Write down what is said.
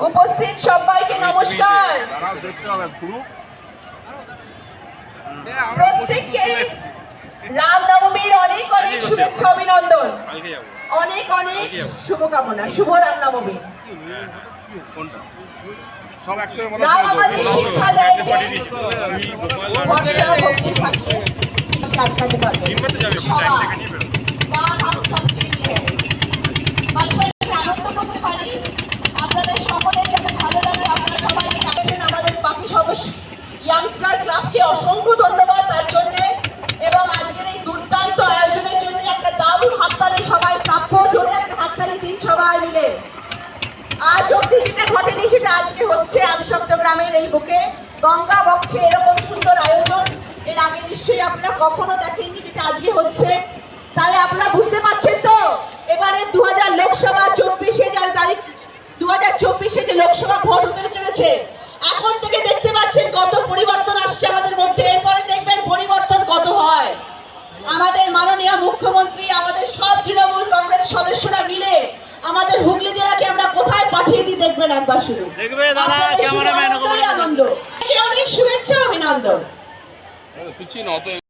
উপস্থিত সবাইকে নমস্কার। প্রত্যেককে রামনবমীর অনেক অনেক শুভেচ্ছা অভিনন্দন। অনেক অনেক শুভকামনা শুভ রামনবমী। কোনটা? সব একসাথে বলো। রাম আমাদের শিক্ষা দেয় যে ভরসা ভক্তি থাকে পারবে ক্লাবকে অসংখ্য ধন্যবাদ তার জন্য। এবং আজকের এই দুর্দান্ত আয়োজনের জন্য একটা দারুণ হাততালি সবাই প্রাপ্য, জোরে একটা হাততালি দিন সবাই মিলে। আজ অব্দি যেটা ঘটেনি সেটা আজকে হচ্ছে আদিসপ্ত গ্রামের এই বুকে। গঙ্গা বক্ষে এরকম সুন্দর আয়োজন, এর আগে নিশ্চয়ই আপনারা কখনো দেখেননি যেটা আজকে হচ্ছে। তাহলে আপনারা বুঝতে পারছেন তো? এবারে দু হাজার লোকসভা চব্বিশে যার তারিখ দু হাজার চব্বিশে যে লোকসভা ভোট হতে চলেছে, এখন থেকে দেখতে পাচ্ছেন কত সদস্যরা মিলে আমাদের হুগলি জেলাকে আমরা কোথায় পাঠিয়ে দিই দেখবেন একবার দেন। আনন্দ। অনেক শুভেচ্ছা অভিনন্দন।